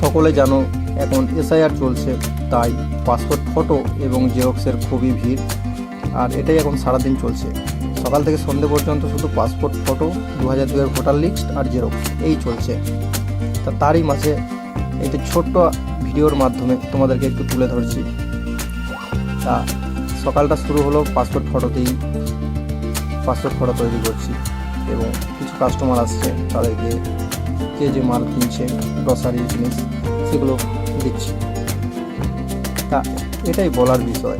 সকলে জানো এখন এসআইআর চলছে, তাই পাসপোর্ট ফটো এবং জেরক্সের খুবই ভিড়। আর এটাই এখন সারাদিন চলছে। সকাল থেকে সন্ধে পর্যন্ত শুধু পাসপোর্ট ফটো দু হাজার দুয়ের ভোটার লিস্ট আর জেরক্স, এই চলছে। তা তারই মাঝে একটি ছোট্ট ভিডিওর মাধ্যমে তোমাদেরকে একটু তুলে ধরছি। তা সকালটা শুরু হলো পাসপোর্ট ফটোতেই পাসপোর্ট ফটো তৈরি করছি এবং কিছু কাস্টমার আসছে তাদেরকে যে যে মাল কিনছে গ্রসারি জিনিস, সেগুলো দিচ্ছি। তা এটাই বলার বিষয়।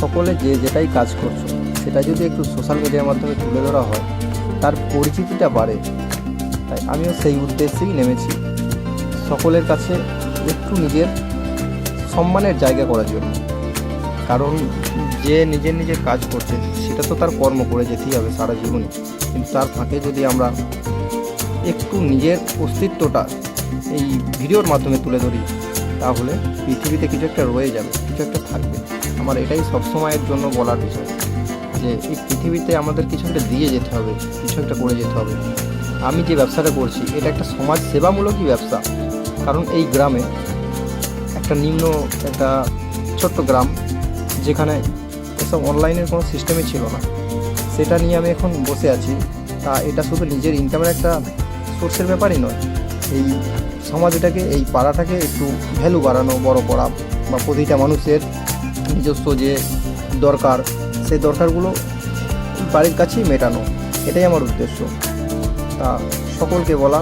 সকলে যে যেটাই কাজ করছ, সেটা যদি একটু সোশ্যাল মিডিয়ার মাধ্যমে তুলে ধরা হয়, তার পরিচিতিটা বাড়ে। তাই আমিও সেই উদ্দেশ্যেই নেমেছি। সকলের কাছে একটু নিজের সম্মানের জায়গা করার জন্য। কারণ যে নিজের নিজের কাজ করছে, সেটা তো তার কর্ম করে যেতেই হবে সারা জীবনে। কিন্তু তার ফাঁকে যদি আমরা একটু নিজের অস্তিত্বটা এই ভিডিওর মাধ্যমে তুলে ধরি, তাহলে পৃথিবীতে কিছু একটা রয়ে যাবে, কিছু একটা থাকবে। আমার এটাই সবসময়ের জন্য বলার বিষয় যে, এই পৃথিবীতে আমাদের কিছু একটা দিয়ে যেতে হবে, কিছু একটা করে যেতে হবে। আমি যে ব্যবসাটা করছি, এটা একটা সমাজ সেবামূলকই ব্যবসা। কারণ এই গ্রামে একটা নিম্ন, একটা ছোট্ট গ্রাম, যেখানে এসব অনলাইনের কোনো সিস্টেমই ছিল না। সেটা নিয়ে আমি এখন বসে আছি। তা এটা শুধু নিজের ইনকামের একটা সোর্সের ব্যাপারই নয়। এই সমাজটাকে এই পাড়াটাকে একটু ভ্যালু বাড়ানো, বড় করা বা প্রতিটা মানুষের নিজস্ব যে দরকার, সেই দরকারগুলো বাড়ির কাছেই মেটানো, এটাই আমার উদ্দেশ্য। তা সকলকে বলা,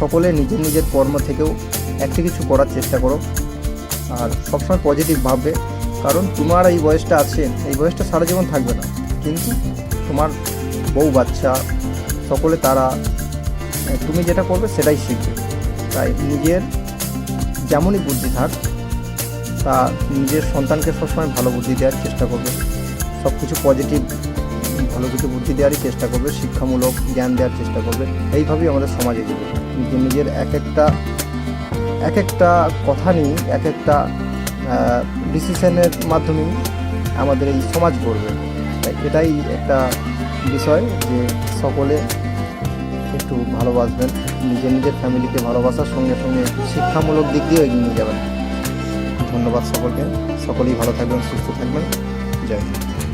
সকলে নিজের নিজের কর্ম থেকেও একটা কিছু করার চেষ্টা করো। আর সবসময় পজিটিভ ভাববে, কারণ তোমার এই বয়সটা আছে, এই বয়সটা সারা জীবন থাকবে না। কিন্তু তোমার বউ বাচ্চা, সকলে তারা তুমি যেটা করবে সেটাই শিখবে। তাই নিজের যেমনই বুদ্ধি থাক, তা নিজের সন্তানকে সবসময় ভালো বুদ্ধি দেওয়ার চেষ্টা করবে। সব কিছু পজিটিভ ভালো কিছু বুদ্ধি দেওয়ারই চেষ্টা করবে, শিক্ষামূলক জ্ঞান দেওয়ার চেষ্টা করবে। এইভাবেই আমাদের সমাজে এগোবে নিজের এক একটা এক একটা কথা নিয়ে, এক একটা ডিসিশনের মাধ্যমেই আমাদের এই সমাজ গড়বে। তাই এটাই একটা বিষয় যে সকলে একটু ভালোবাসবেন নিজের নিজের ফ্যামিলিকে ভালোবাসার সঙ্গে সঙ্গে শিক্ষামূলক দিক দিয়েও এগিয়ে নিয়ে যাবেন। ধন্যবাদ সকলকে। সকলেই ভালো থাকবেন, সুস্থ থাকবেন। জয় হিন্দ।